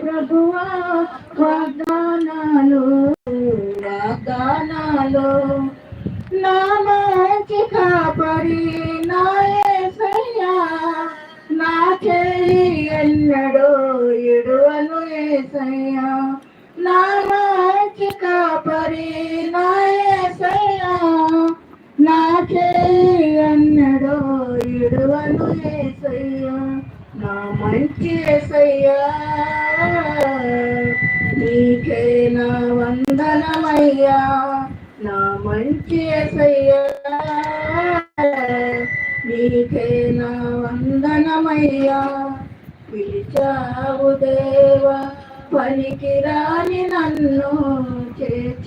ప్రభువా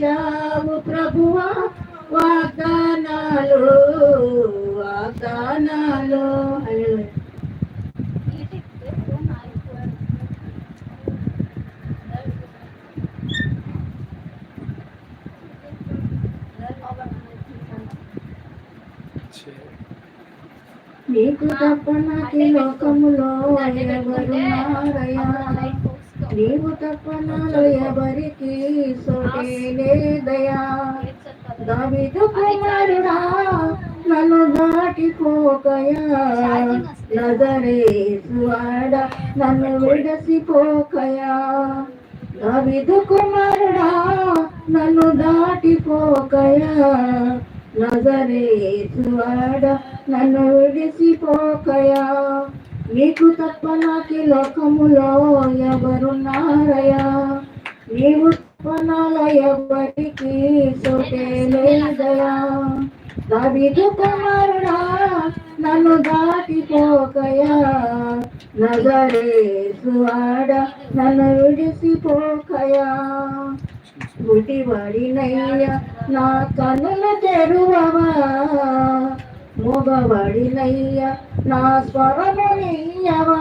చేర్చావు ప్రభువా వాగ్దానాలు వాగ్దానాలు. నీకు తప్ప నాకి లోకములో ఎవరు ఎవరున్నారయ్యా నీవు తప్ప నాలో ఎవరికి సోటే లేదయా దావిదు కుమారుడా నన్ను దాటిపోకయా? నజరేసువాడ నన్ను విడసిపోకయా దావిదు కుమారుడా నన్ను దాటిపోకయా? నజరేసువాడ నన్ను విడిసిపోకయా నీకు తప్ప నాకి లోకములో ఎవరున్నారయా నీవు తప్ప ఎవరికి సోటే లేదయా దావిదు కుమారుడా నన్ను దాటిపోకయా నజరేసువాడ నన్ను విడిసిపోకయా గుడివాడినయ్యా నా కనుల తెరువవా? మూగవాడినయ్యా నా స్వరము నీయవా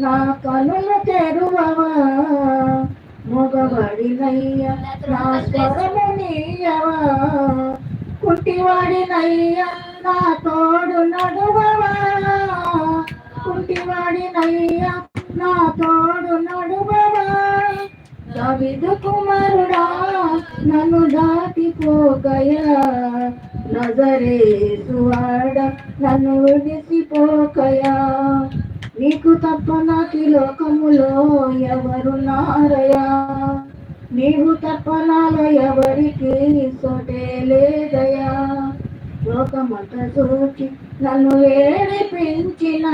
నా కనుల తెరువవా. మూగవాడినయ్యా నా స్వరము నీయవా కుట్టివాడినయ్యా నా తోడు నడువవా. కుంటివాడినయ్యా నా తోడు నడువవా. దవిదు కుమారుడా నన్ను దాటిపోగయా. నజరేసువాడ నన్ను విడిసిపోకయా నీకు తప్ప నాకి లోకములో ఎవరున్నారయా నీవు తప్ప నాలో ఎవరికి సోటే లేదయా? లోకమంత చూచి నన్ను ఏడిపించిన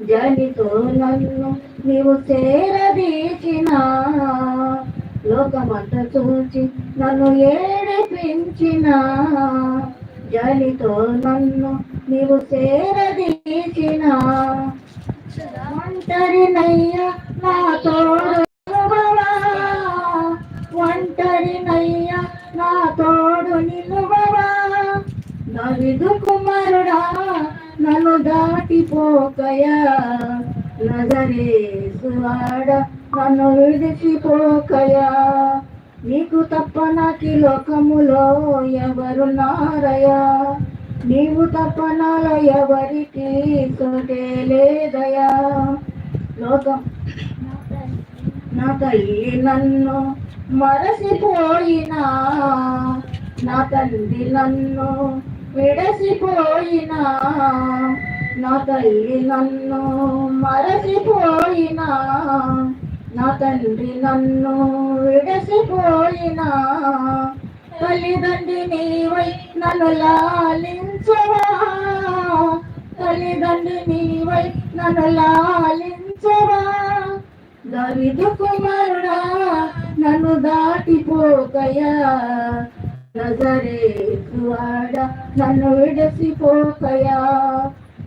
జనితో నన్ను నీవు చేరదీచిన. లోకమంత చూచి నన్ను ఏడిపించిన జనితో నన్ను నీవు చేరదీచిన ఒంటరినయ్యా నా తోడు ఒంటరినయ్య ఒంటరినయ్యా నా తోడు నిలువవా? నవిదు కుమారుడా నన్ను దాటిపోకయా? నజరేసువాడ నన్ను విడిచిపోకయా? నీకు తప్ప నాకి లోకములో ఎవరున్నారయా నీవు తప్ప నాలో ఎవరికి సోటే లేదయా లోకం నా తల్లి నన్ను మరసిపోయినా నా తండ్రి నన్ను విడసిపోయినా నా తల్లి నన్ను మరసిపోయినా నా తండ్రి నన్ను విడసిపోయినా తల్లిదండ్రి నీవై నన్ను లాలించవా? తల్లిదండ్రి నీవై నన్ను లాలించవా? దరిదు కుమారుడా నన్ను దాటిపోకయా? నజరేసువాడ నన్ను విడసిపోకయా?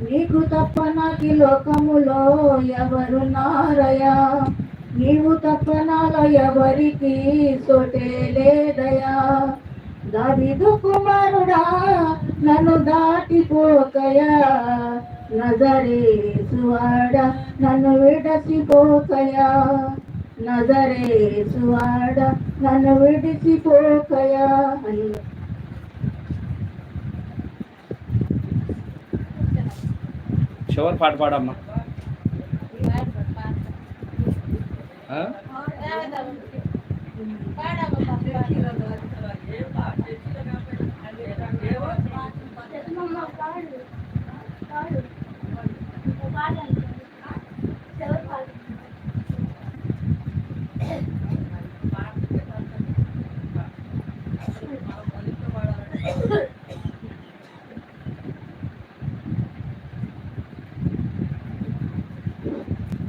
నీకు తప్ప నాకి లోకములో ఎవరు నారయా? నీవు తప్ప నాలో ఎవరికి సోటే లేదయా? దావిదు కుమారుడా నన్ను దాటిపోకయా? నజరేసువాడ నన్ను విడసిపోకయా నజరేసువాడ నన్ను విడిచిపోకయా? అని చివరి పాట పాడమ్మా. ఆ?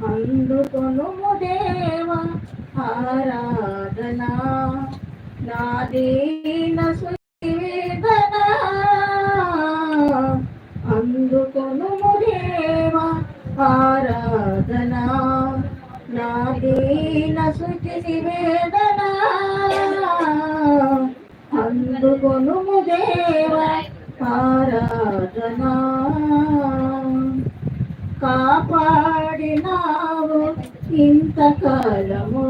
అందుకొను దేవ ఆరాధన నా కాలము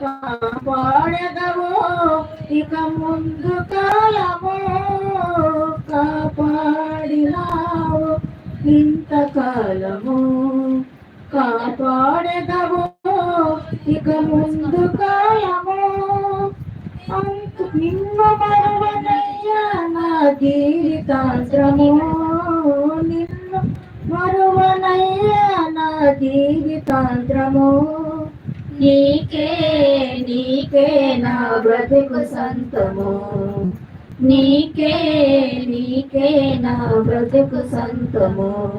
కాపాడదవు ఇక ముందు కాలము కాపాడినావు. ఇంతకాలము కాపాడదవు ఇక ముందు కాలము నిమ్మ నిన్ను మరువనయ్యా నా జీవితాంత్రము. నిన్ను మరువనయ్యా నా జీవితాంత్రము. నీకే నీకే నా బ్రతుకు సంతము. నీకే నీకే నా బ్రతుకు సంతము.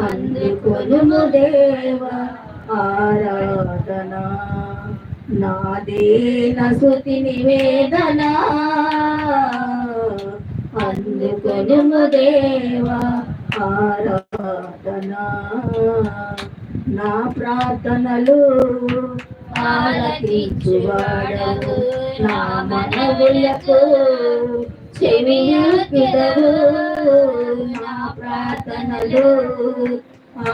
అందుకొను దేవ ఆరాధన. నాదేన శృతి నివేదన. అందుకొను దేవ ఆరాధన. నా ప్రార్థనలు ఆలకించువాడవు. నా మనవులకు చెవియకిదవు నా ప్రార్థనలు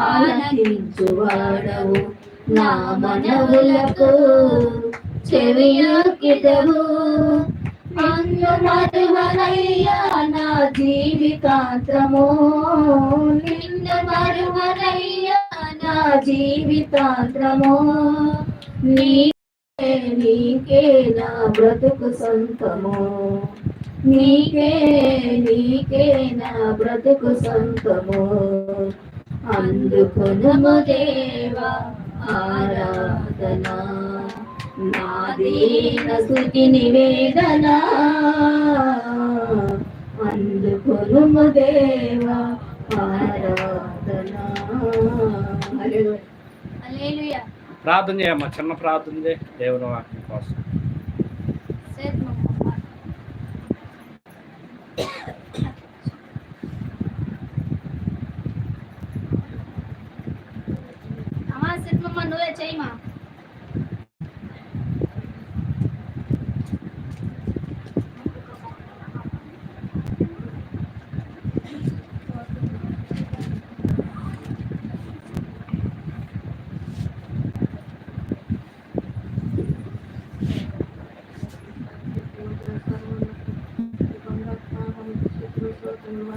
ఆలకించువాడవు. నా మనవులకు చెవియకిదవు నిన్ను మరువనయ్యా నా జీవితాంతము. నిన్ను మరువనయ్యా జీవితాంతము నీకే నీకే నా బ్రతుకు సొంతము? నీకే నీకే నా బ్రతుకు సొంతము? అందుకొనుము దేవా ఆరాధన. నాదీన స్థుతి నివేదన. అందుకొనుము దేవా ప్రార్థన చేయమ్మా చిన్న ప్రార్థన చేయి దేవుని వాక్యం కోసం. అమ్మా. సిద్ధమ్మ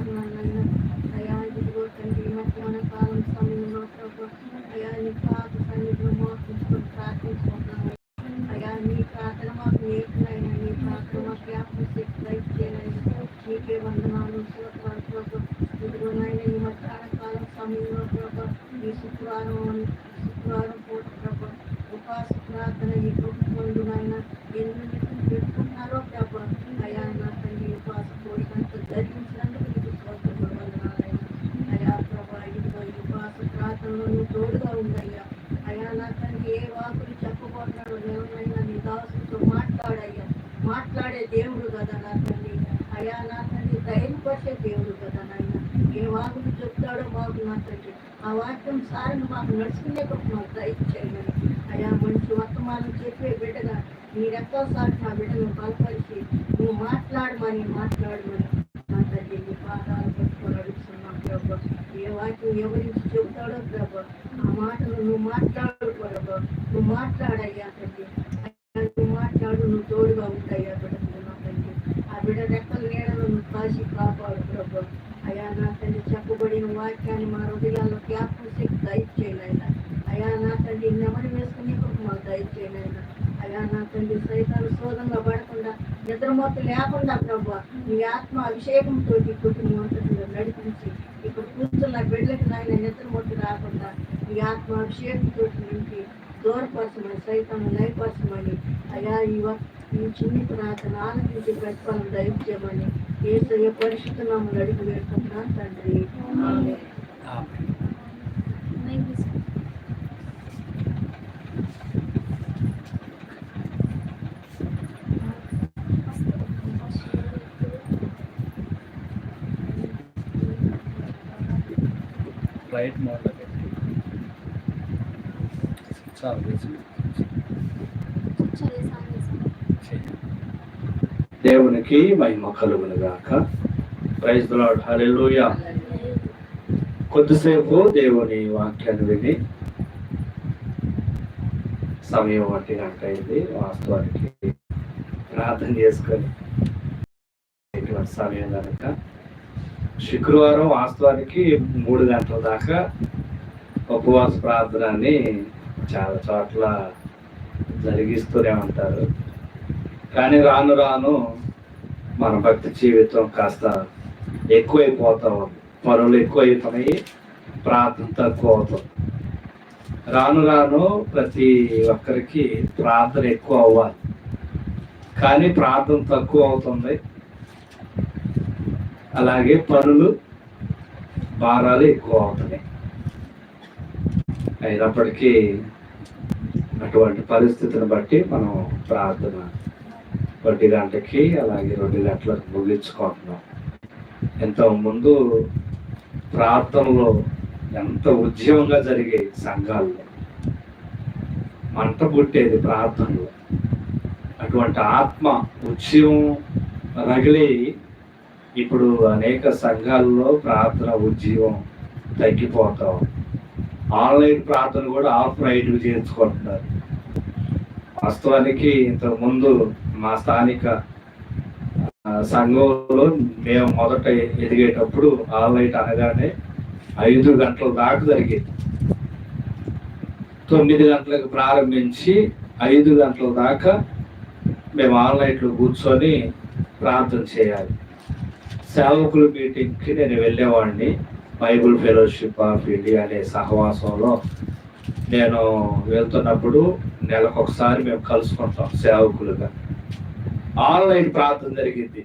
నువ్వే చేయమా నీకే వందనాలు ఇదిగోనైనా ఈ మధ్యాహ్నకాలం సమయంలో ప్రభా ఈ శుక్రవారం శుక్రవారం పూట ప్రభా ఉపాస ప్రార్థన ఈ కుటుంబంలో నాయన ఎన్ని పెట్టుకుంటున్నారో ప్రభా అయా నా తండ్రి ఉపాస కోరికంతా ధరించినందుకు నీకు స్తోత్రములు వందనాలయ్యా అయా ప్రభా ఇదిగో ఈ ఉపాస ప్రార్థనలో నువ్వు తోడుగా ఉండయ్యా అయా నా తండ్రి ఏ వాకులు చెప్పబోతున్నాడో ఎవరైనా నీ దాసులతో మాట్లాడయ్యా మాట్లాడే దేవుడు కదా నా తండ్రి అయా నా తండ్రి ధైర్యపరిచే దేవుడు కదా నాయన ఏ వాకులు చెప్తాడో మాకు నా తండ్రి ఆ వాక్యం సారిని మాకు నడుచుకునే మాకు దయచేయండి అయా మంచి చెప్పే బిడ్డగా నీ రక్తం సాటి నా బిడ్డను బలపరిచి నువ్వు మాట్లాడమని మాట్లాడమని నా తల్లి నీ పాదాలు పెట్టుకొని అడుగుతున్నాం ప్రభు. ఏ వాక్యం ఎవరించి చెబుతాడో ప్రభు. ఆ మాటలు నువ్వు మాట్లాడు ప్రభు. నువ్వు మాట్లాడయ్యా తల్లి నువ్వు మాట్లాడు నువ్వు తోడుగా ఉంటాయ్యా బిడ్డకు నా తల్లి ఆ బిడ్డ రెక్కల నీడను నువ్వు కాసి కాపాడు ప్రభు. అయా నా తల్లి చెప్పబడిన వాక్యాన్ని మా హృదయాల్లో జ్ఞాపకం శక్తి దయచేయలేదా అయా నా తల్లి నెమడి వేసుకు కుటుంబాలు దయచేయలేదా అయా నా తండ్రి సైతాలు శోధంగా పడకుండా నిద్రమొత్తు లేకుండా ప్రభు నీ ఆత్మ అభిషేకంతో ఈ కుటుంబం అంతటిలో నడిపించి ఇక్కడ కూర్చున్న బిడ్డలకు నాయన నిద్రమొత్తు రాకుండా నీ ఆత్మ అభిషేకంతో నింపి దూరపరచమని సైతాన్ని లయపరచమని అయా ఈ ఈ చిన్ని ప్రార్థన ఆలకించి ప్రతిఫలం దయచేయమని ఏసయ్య పరిశుద్ధ నామములు అడిగి వేడుకుంటున్నాను తండ్రి ఆమేన్. ఆమేన్. ఫ్లైట్ మోడ్లో పెట్టి సాంగ్ వేసుకో. చేయి. దేవునికి మహిమ కలుగును గాక ప్రైజ్ లార్డ్ హల్లెలూయా కొద్దిసేపు దేవుని వాక్యాన్ని విని సమయం ఒంటి గంట అయింది వాస్తవానికి ప్రార్థన చేసుకొని సమయం కనుక శుక్రవారం వాస్తవానికి మూడు గంటల దాకా ఉపవాస ప్రార్థనని చాలా చోట్ల జరిగిస్తూనే ఉంటారు. కానీ రాను రాను మన భక్తి జీవితం కాస్త ఎక్కువైపోతా ఉంది. పనులు ఎక్కువైపోయి ప్రార్థన తక్కువ అవుతుంది. రాను రాను ప్రతి ఒక్కరికి ప్రార్థన ఎక్కువ అవ్వాలి. కానీ ప్రార్థన తక్కువ అవుతుంది. అలాగే పనులు భారాలు ఎక్కువ అవుతున్నాయి. అయినప్పటికీ అటువంటి పరిస్థితిని బట్టి మనం ప్రార్థన ఒంటి గంటకి అలాగే రెండు గంటలకు ముగించుకుంటున్నాం. ఎంతో ముందు ప్రార్థనలో ఎంత ఉద్యమంగా జరిగే సంఘాల్లో మంట పుట్టేది ప్రార్థనలో. అటువంటి ఆత్మ ఉద్యమం రగిలి ఇప్పుడు అనేక సంఘాల్లో ప్రార్థన ఉద్యమం తగ్గిపోతాం ఆన్లైన్ ప్రార్థన కూడా ఆఫ్ రైట్ చేర్చుకుంటున్నారు వాస్తవానికి ఇంతకుముందు మా స్థానిక సంఘంలో మేము మొదట ఎదిగేటప్పుడు ఆన్లైన్ అనగానే ఐదు గంటల దాకా జరిగేది. తొమ్మిది గంటలకు ప్రారంభించి ఐదు గంటల దాకా మేము ఆన్లైన్లో కూర్చొని ప్రార్థన చేయాలి. సేవకుల మీటింగ్కి నేను వెళ్ళేవాడిని. బైబుల్ ఫెలోషిప్ ఆఫ్ ఇండియా అనే సహవాసంలో నేను వెళ్తున్నప్పుడు నెలకు ఒకసారి మేము కలుసుకుంటాం సేవకులుగా. ఆన్లైన్ ప్రార్థన జరిగింది.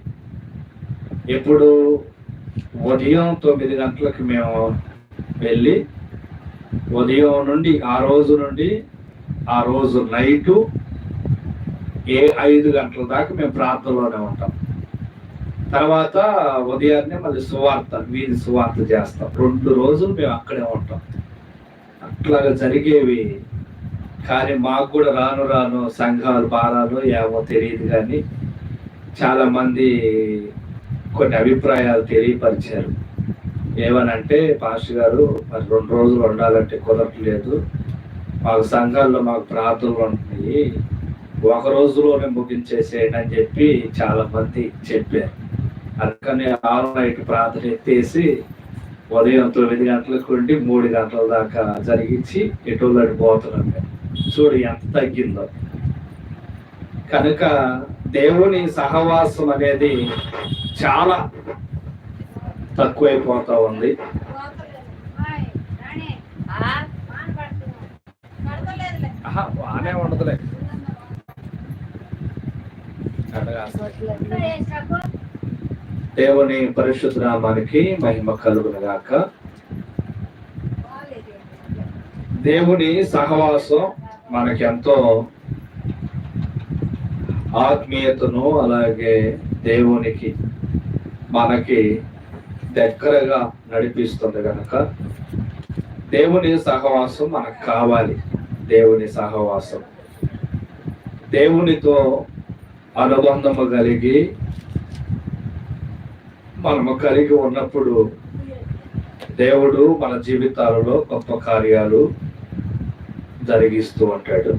ఇప్పుడు ఉదయం తొమ్మిది గంటలకు మేము వెళ్ళి ఉదయం నుండి ఆ రోజు నుండి ఆ రోజు నైటు ఏ ఐదు గంటల దాకా మేము ప్రార్థనలోనే ఉంటాం. తర్వాత ఉదయాన్నే మళ్ళీ సువార్త వీధి సువార్త చేస్తాం. రెండు రోజులు మేము అక్కడే ఉంటాం. అట్లాగా జరిగేవి. కానీ మాకు కూడా రాను రాను సంఘాలు భారాలు ఏమో తెలియదు కానీ చాలా మంది కొన్ని అభిప్రాయాలు తెలియపరిచారు. ఏమనంటే పాస్టర్ గారు మరి రెండు రోజులు ఉండాలంటే కుదరట్లేదు. మాకు సంఘాల్లో మాకు ప్రార్థనలు ఉంటున్నాయి. ఒక రోజులోనే ముగించేసేయండి అని చెప్పి చాలా మంది చెప్పారు. అందుకని ఆల్ నైట్ ప్రార్థన ఎత్తేసి ఉదయం తొమ్మిది గంటలకు ఉండి మూడు గంటల దాకా జరిగించి ఎటువంటి పోతున్నాం చూడు ఎంత తగ్గిందో. కనుక దేవుని సహవాసం అనేది చాలా తక్కువైపోతా ఉంది. బానే బాగానే ఉండదులే అడగా. ఇక్కడ ఏ స్ట్రక్? దేవుని పరిశుద్ధ నామానికి మహిమ కలుగునగాక. దేవుని సహవాసం మనకెంతో ఆత్మీయతను అలాగే దేవునికి మనకి దగ్గరగా నడిపిస్తుంది కనుక దేవుని సహవాసం మనకు కావాలి. దేవుని సహవాసం. దేవునితో అనుబంధము కలిగి మనము కలిగి ఉన్నప్పుడు దేవుడు మన జీవితాలలో గొప్ప కార్యాలు జరిగిస్తూ ఉంటాడు.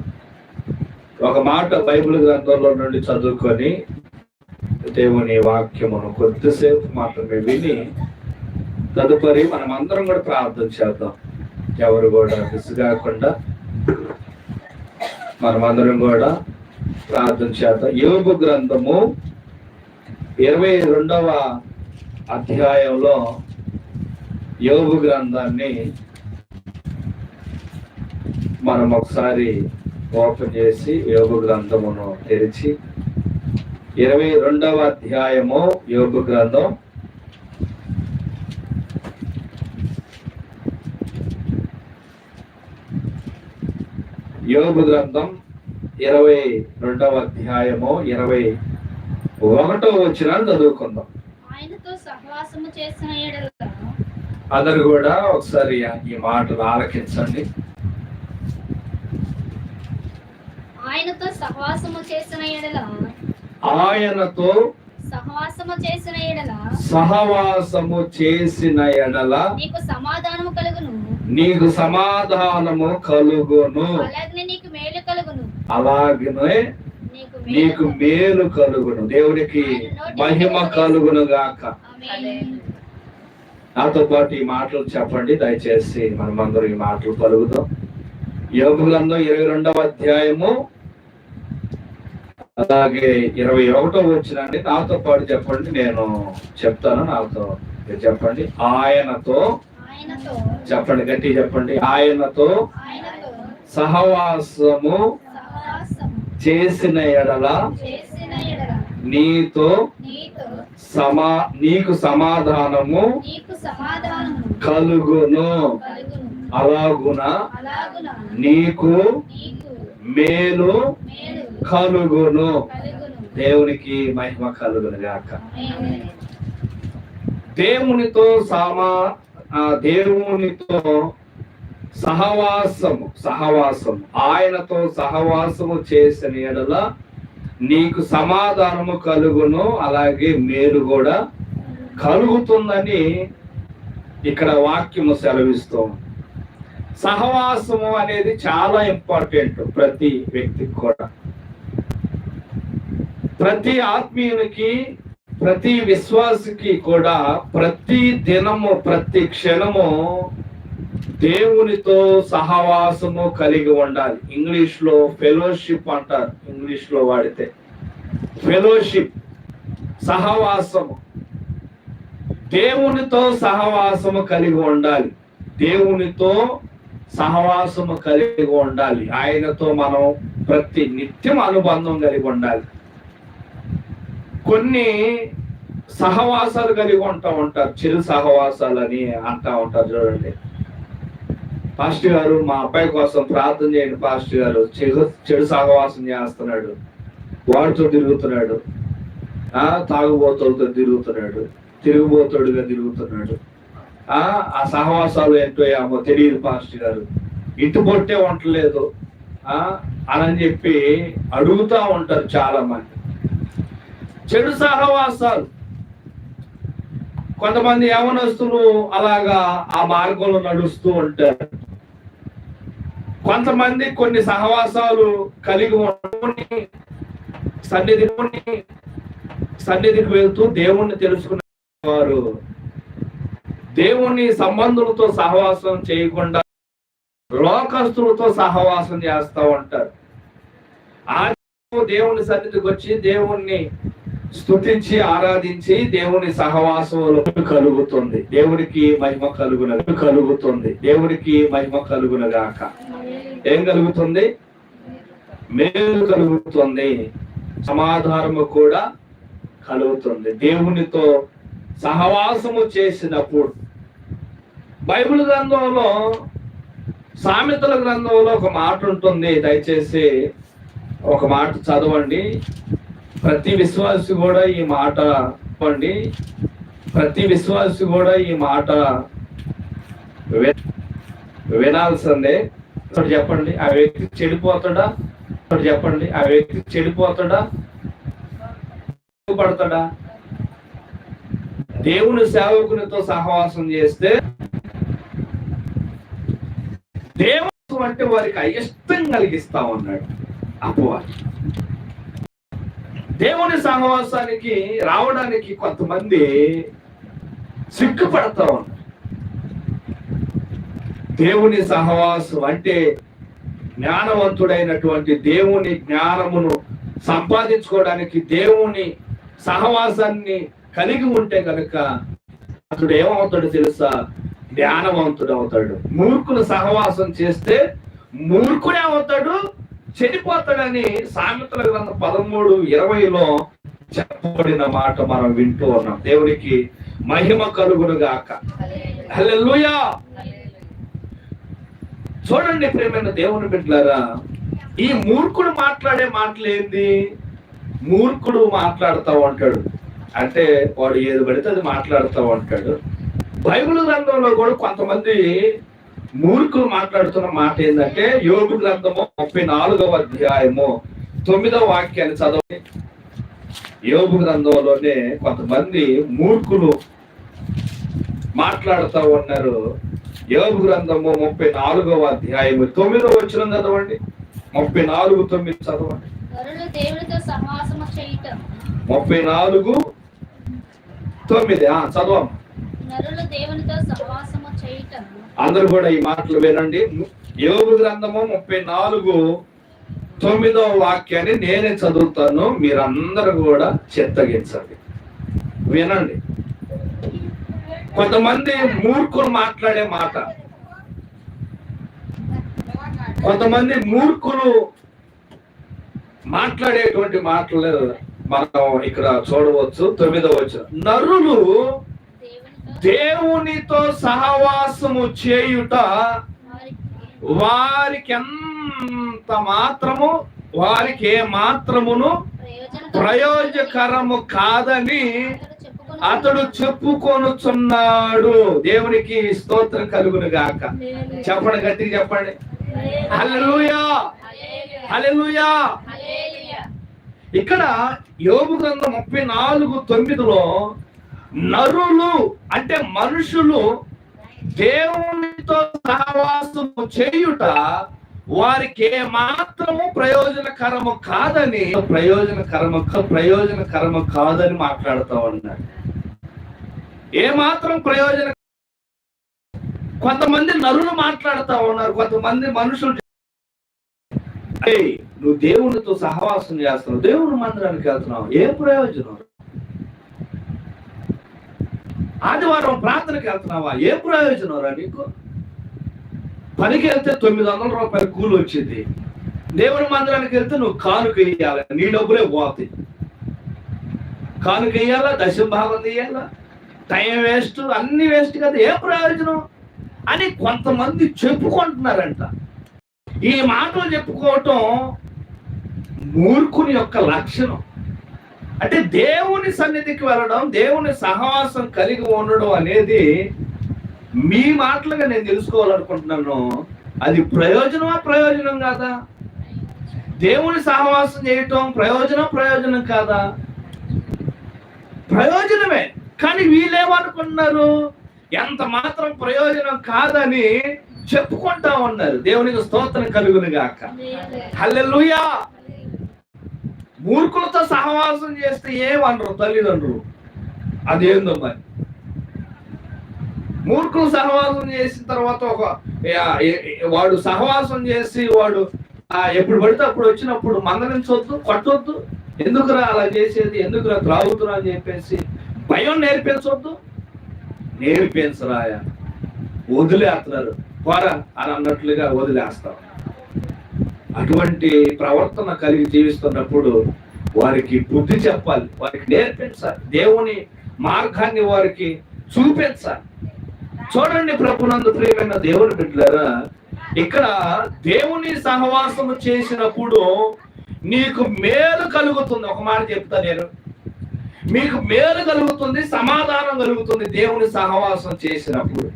ఒక మాట బైబిల్ గ్రంథంలో నుండి చదువుకొని దేవుని వాక్యమును కొద్దిసేపు మాత్రమే విని తదుపరి మనం అందరం కూడా ప్రార్థన చేద్దాం. ఎవరు కూడా మిస్ కాకుండా మనమందరం కూడా ప్రార్థన చేద్దాం. యోగు గ్రంథము ఇరవై రెండవ అధ్యాయంలో యోగు గ్రంథాన్ని మనం ఒకసారి ఓపెన్ చేసి యోగు గ్రంథమును తెరిచి ఇరవై రెండవ అధ్యాయము యోగు గ్రంథం. యోగు గ్రంథం ఇరవై రెండవ అధ్యాయము ఇరవై ఒకటో వచ్చిన చదువుకుందాం. ఆయనతో సహవాసము చేసిన అందరు కూడా ఒకసారి ఈ మాటలు ఆలకించండి. ఆయనతో సహవాసము చేసిన ఎడల ఆయనతో సహవాసము చేసిన ఎడల సహవాసము చేసిన ఎడల నీకు సమాధానము కలుగును. నీకు సమాధానము కలుగును. అలాగే నీకు మేలు కలుగును. అలాగనే నీకు మేలు కలుగును. దేవుడికి మహిమ కలుగును గాక. నాతో పాటు ఈ మాటలు చెప్పండి. దయచేసి మనమందరం ఈ మాటలు పలుకుదాం. యోగ గ్రంథం ఇరవై రెండవ అధ్యాయము అలాగే ఇరవై ఒకటో వచ్చినండి నాతో పాటు చెప్పండి. నేను చెప్తాను. నాతో చెప్పండి. ఆయనతో చెప్పండి. గట్టి చెప్పండి. ఆయనతో సహవాసము చేసిన ఎడల నీతో సమా నీకు సమాధానము కలుగును. అలాగున నీకు మేలు కలుగును. దేవునికి మహిమ కలుగును గాక. దేవునితో సమా దేవునితో సహవాసము సహవాసము. ఆయనతో సహవాసము చేసిన ఎడల నీకు సమాధానము కలుగును అలాగే మేలు కూడా కలుగుతుందని ఇక్కడ వాక్యము సెలవిస్తూ సహవాసము అనేది చాలా ఇంపార్టెంట్ ప్రతి వ్యక్తికి కూడా. ప్రతి ఆత్మీయునికి ప్రతి విశ్వాసికి కూడా ప్రతి దినము ప్రతి క్షణము దేవునితో సహవాసము కలిగి ఉండాలి. ఇంగ్లీష్లో ఫెలోషిప్ అంటారు. ఇంగ్లీష్లో వాడితే ఫెలోషిప్ సహవాసము. దేవునితో సహవాసము కలిగి ఉండాలి. దేవునితో సహవాసము కలిగి ఉండాలి. ఆయనతో మనం ప్రతి నిత్యం అనుబంధం కలిగి ఉండాలి. కొన్ని సహవాసాలు కలిగి ఉంటా ఉంటారు. చిరు సహవాసాలు అని అంటా ఉంటారు చూడండి. పాస్టర్ గారు మా అబ్బాయి కోసం ప్రార్థన చేయండి పాస్టర్ గారు. చెడు చెడు సహవాసం చేస్తున్నాడు. వాడితో తిరుగుతున్నాడు. ఆ తాగుబోతులతో తిరుగుతున్నాడు. తిరుగుబోతుడుగా తిరుగుతున్నాడు. ఆ ఆ సహవాసాలు ఏంటో ఏమో తెలియదు పాస్టర్ గారు. ఇటు పొట్టే వంటలేదు. ఆ అని చెప్పి అడుగుతా ఉంటారు చాలా మంది చెడు సహవాసాలు. కొంతమంది యవనస్తులు అలాగా ఆ మార్గంలో నడుస్తూ ఉంటారు. కొంతమంది కొన్ని సహవాసాలు కలిగి ఉండి సన్నిధిని సన్నిధికి వెళ్తూ దేవుణ్ణి తెలుసుకునే వారు దేవుని సంబంధులతో సహవాసం చేయకుండా లోకస్తులతో సహవాసం చేస్తూ ఉంటారు. ఆ దేవుని సన్నిధికి వచ్చి దేవుణ్ణి స్థుతించి ఆరాధించి దేవుని సహవాసంలో కలుగుతుంది. దేవునికి మహిమ కలుగున కలుగుతుంది. దేవునికి మహిమ కలుగునగాక. ఏం కలుగుతుంది? మేలు కలుగుతుంది. సమాధానము కూడా కలుగుతుంది. దేవునితో సహవాసము చేసినప్పుడు బైబిల్ గ్రంథంలో సామెతల గ్రంథంలో ఒక మాట ఉంటుంది. దయచేసి ఒక మాట చదవండి. ప్రతి విశ్వాసి కూడా ఈ మాట చెప్పండి. ప్రతి విశ్వాసి కూడా ఈ మాట వినాల్సిందే. ఒకటి చెప్పండి ఆ వ్యక్తి చెడిపోతాడా? చెప్పండి ఆ వ్యక్తి చెడిపోతాడా? పడతాడా దేవుని సేవకునితో సహవాసం చేస్తే దేవుడు అంటే వారికి అయిష్టం కలిగిస్తా ఉన్నాడు. అపవాది. దేవుని సహవాసానికి రావడానికి కొంతమంది సిగ్గుపడతా ఉన్నారు. దేవుని సహవాసం అంటే జ్ఞానవంతుడైనటువంటి దేవుని జ్ఞానమును సంపాదించుకోవడానికి దేవుని సహవాసాన్ని కలిగి ఉంటే కనుక అతడు ఏమవుతాడు తెలుసా? జ్ఞానవంతుడు అవుతాడు మూర్ఖులు సహవాసం చేస్తే మూర్ఖుడే అవుతాడు చెడిపోతాడని సామెతల గ్రంథం పదమూడు ఇరవైలో చెప్పబడిన మాట మనం వింటూ ఉన్నాం. దేవునికి మహిమ కలుగును గాక. హల్లెలూయా! చూడండి ప్రేమైన దేవుని బిడ్డలారా ఈ మూర్ఖుడు మాట్లాడే మాటలేంది మూర్ఖుడు మాట్లాడుతూ ఉంటాడు. అంటే వాడు ఏది పడితే అది మాట్లాడుతూ ఉంటాడు. బైబిల్ గ్రంథంలో కూడా కొంతమంది మూర్ఖులు మాట్లాడుతున్న మాట ఏంటంటే యోగు గ్రంథము ముప్పై నాలుగవ అధ్యాయము తొమ్మిదవ వాక్యాన్ని చదవండి. యోగు గ్రంథంలోనే కొంతమంది మూర్ఖులు మాట్లాడుతూ ఉన్నారు. యోగు గ్రంథము ముప్పై నాలుగవ అధ్యాయము తొమ్మిదవ వచ్చిన చదవండి. ముప్పై నాలుగు తొమ్మిది చదవండి. ముప్పై నాలుగు తొమ్మిది. ఆ చదవం. దేవునితో అందరూ కూడా ఈ మాటలు వినండి. యోగు గ్రంథము ముప్పై నాలుగు తొమ్మిదవ వాక్యాన్ని నేనే చదువుతాను మీరందరూ కూడా చెత్తగించండి. వినండి. కొంతమంది మూర్ఖులు మాట్లాడే మాట. కొంతమంది మూర్ఖులు మాట్లాడేటువంటి మాటలు మనం ఇక్కడ చూడవచ్చు తొమ్మిదవ వచ్చిన నరులు దేవునితో సహవాసము చేయుట వారికి ఎంత మాత్రము వారికి ఏ మాత్రమును ప్రయోజకరము కాదని అతడు చెప్పుకొనుచున్నాడు. దేవునికి స్తోత్రం కలుగును గాక చెప్పండి గట్టిగా చెప్పండి. హల్లెలూయా! హల్లెలూయా! ఇక్కడ యోగు గ్రంథం ముప్పై నాలుగు తొమ్మిదిలో నరులు అంటే మనుషులు దేవునితో సహవాసం చేయుట వారికి ఏ మాత్రము ప్రయోజనకరము కాదని ప్రయోజనకరము ప్రయోజనకరము కాదని మాట్లాడుతూ ఉన్నారు. ఏ మాత్రం ప్రయోజన కొంతమంది నరులు మాట్లాడుతూ ఉన్నారు కొంతమంది మనుషులు నువ్వు దేవునితో సహవాసం చేస్తున్నావు దేవుని మందిరానికి వెళ్తున్నావు ఏ ప్రయోజనం? ఆదివారం ప్రార్థనకి వెళ్తున్నావా? ఏ ప్రయోజనం రా నీకు? పనికి వెళ్తే తొమ్మిది వందల రూపాయలు కూలి వచ్చింది. దేవుని మందిరానికి వెళ్తే నువ్వు కానుక వేయాలి నీ డబ్బులే పోతాయి. కానుక వేయాలా దశం భాగం తీయాలా? టైం వేస్ట్ అన్ని వేస్ట్ కదా. ఏ ప్రయోజనం? అని కొంతమంది చెప్పుకుంటున్నారంట. ఈ మాటలు చెప్పుకోవటం మూర్ఖుని యొక్క లక్షణం. అంటే దేవుని సన్నిధికి వెళ్ళడం దేవుని సహవాసం కలిగి ఉండడం అనేది మీ మాటలుగా నేను తెలుసుకోవాలనుకుంటున్నాను. అది ప్రయోజనమా ప్రయోజనం కాదా? దేవుని సహవాసం చేయటం ప్రయోజనం ప్రయోజనం కాదా? ప్రయోజనమే. కానీ వీళ్ళేమనుకున్నారు ఎంత మాత్రం ప్రయోజనం కాదని చెప్పుకుంటా ఉన్నారు. దేవునికి స్తోత్రం కలుగును గాక. హల్లెలూయా. మూర్ఖులతో సహవాసం చేస్తే ఏమనరు తల్లిదండ్రులు? అదేందో మరి? మూర్ఖులు సహవాసం చేసిన తర్వాత ఒక వాడు సహవాసం చేసి వాడు ఎప్పుడు పడితే అప్పుడు వచ్చినప్పుడు మందలించవద్దు కొట్టొద్దు. ఎందుకురా అలా చేసేది? ఎందుకురా త్రాగుతురా అని చెప్పేసి భయం నేర్పించవద్దు నేర్పించరాయా? వదిలేస్తున్నారు. పోరా అని అన్నట్లుగా వదిలేస్తారు అటువంటి ప్రవర్తన కలిగి జీవిస్తున్నప్పుడు వారికి బుద్ధి చెప్పాలి వారికి నేర్పించాలి దేవుని మార్గాన్ని వారికి చూపించాలి. చూడండి ప్రభునందు ప్రియమైన దేవుని బిడ్డలారా ఇక్కడ దేవుని సహవాసము చేసినప్పుడు నీకు మేలు కలుగుతుంది. ఒక మాట చెప్తా నేను. మీకు మేలు కలుగుతుంది సమాధానం కలుగుతుంది దేవుని సహవాసం చేసినప్పుడు.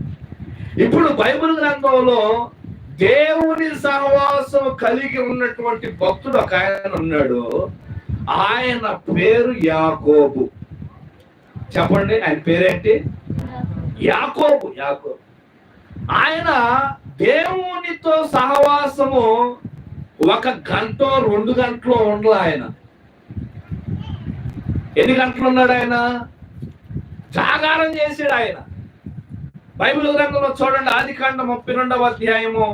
ఇప్పుడు బైబిల్ గ్రంథంలో దేవుని సహవాసం కలిగి ఉన్నటువంటి భక్తుడు ఒక ఆయన ఉన్నాడు. ఆయన పేరు యాకోబు. చెప్పండి ఆయన పేరేంటి? యాకోబు యాకోబు. ఆయన దేవునితో సహవాసము ఒక గంట రెండు గంటలు ఉండదు ఆయన. ఎన్ని గంటలు ఉన్నాడు ఆయన? జాగారం చేశాడు ఆయన. బైబిల్ గ్రంథంలో చూడండి ఆది కాండం ముప్పై రెండవ అధ్యాయము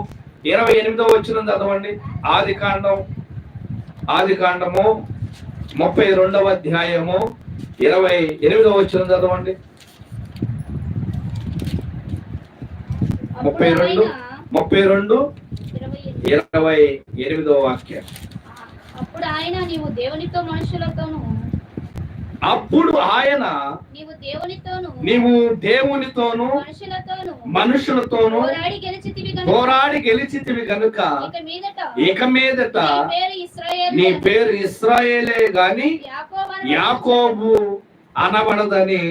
ఇరవై ఎనిమిదవ వచ్చిన చదవండి. ఆది కాండం ఆది కాండము ముప్పై రెండవ అధ్యాయము ఇరవై ఎనిమిదవ వచ్చిన చదవండి. ముప్పై రెండు ముప్పై రెండు ఇరవై ఇరవై ఎనిమిదవ వాక్యం. అప్పుడు ఆయన నీవు దేవునితో మనుషులతోను అప్పుడు ఆయన నీవు దేవునితోను మనుషులతోను పోరాడి గెలిచితివి కనుక ఇక మీదట నీ పేరు ఇస్రాయేలే గాని యాకోబు అని యాకోబు అనబడదని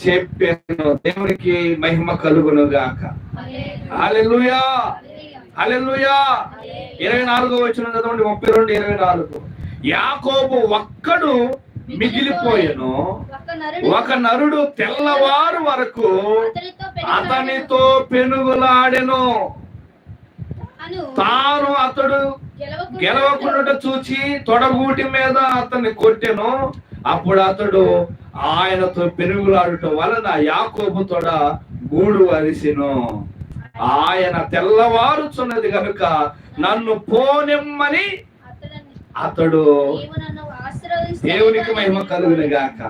చెప్పాను. దేవునికి మహిమ కలుగును గాక హల్లెలూయా. హల్లెలూయా. ఇరవై నాలుగో వచ్చిన చదవండి ముప్పై రెండు ఇరవై నాలుగు. యాకోబు ఒక్కడు మిగిలిపోయెను. ఒక నరుడు తెల్లవారు వరకు అతనితో పెనుగులాడెను. తాను అతడు గెలవకుండా చూచి తొడగూటి మీద అతన్ని కొట్టెను. అప్పుడు అతడు ఆయనతో పెనుగులాడటం వలన యాకోబు తొడ గూడు అరిసెను. ఆయన తెల్లవారుచున్నది కనుక నన్ను పోనిమ్మని అతడు దేవునికి మహిమ కలుగును గాక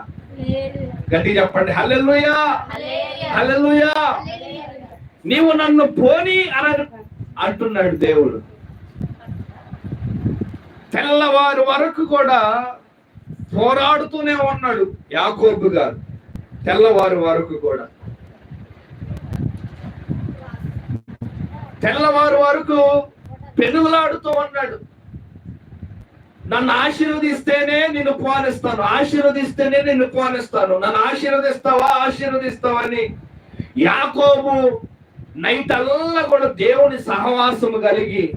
గట్టి చెప్పండి హల్లెలుయా. హల్లెలూయా. నీవు నన్ను పోని అని అంటున్నాడు దేవుడు. తెల్లవారు వరకు కూడా పోరాడుతూనే ఉన్నాడు యాకోబు గారు. తెల్లవారు వరకు కూడా. తెల్లవారు వరకు పెనుగులాడుతూ ఉన్నాడు. నన్ను ఆశీర్వదిస్తేనే నిన్ను పాలిస్తాను. ఆశీర్వదిస్తేనే నిన్ను పాలిస్తాను. నన్ను ఆశీర్వదిస్తావా? ఆశీర్వదిస్తావా అని యాకోబు నైట్ అల్లా కూడా దేవుని సహవాసము కలిగి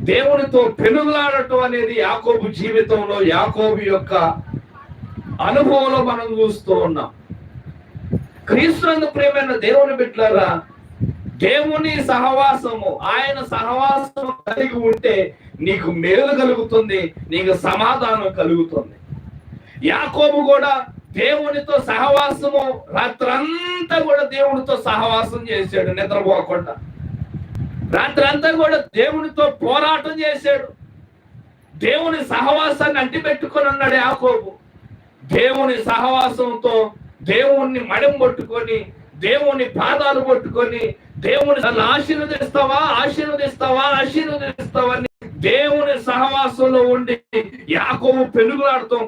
దేవునితో పెనుగులాడటం అనేది యాకోబు జీవితంలో యాకోబు యొక్క అనుభవంలో మనం చూస్తూ ఉన్నాం. క్రీస్తునందు ప్రేమైన దేవుని బిడ్డలారా దేవుని సహవాసము ఆయన సహవాసము కలిగి ఉంటే నీకు మేలు కలుగుతుంది నీకు సమాధానం కలుగుతుంది. యాకోబు కూడా దేవునితో సహవాసము రాత్రంతా కూడా దేవునితో సహవాసం చేశాడు నిద్రపోకుండా. రాత్రంతా కూడా దేవునితో పోరాటం చేశాడు. దేవుని సహవాసాన్ని అంటి పెట్టుకొని ఉన్నాడు యాకోబు. దేవుని సహవాసంతో దేవుణ్ణి మడం పట్టుకొని దేవుని పాదాలు పట్టుకొని దేవుని ఆశీర్వదిస్తావా ఆశీర్వదిస్తావా ఆశీర్వదిస్తావా దేవుని సహవాసంలో ఉండి యాకోబు పెనుగులాడుతాం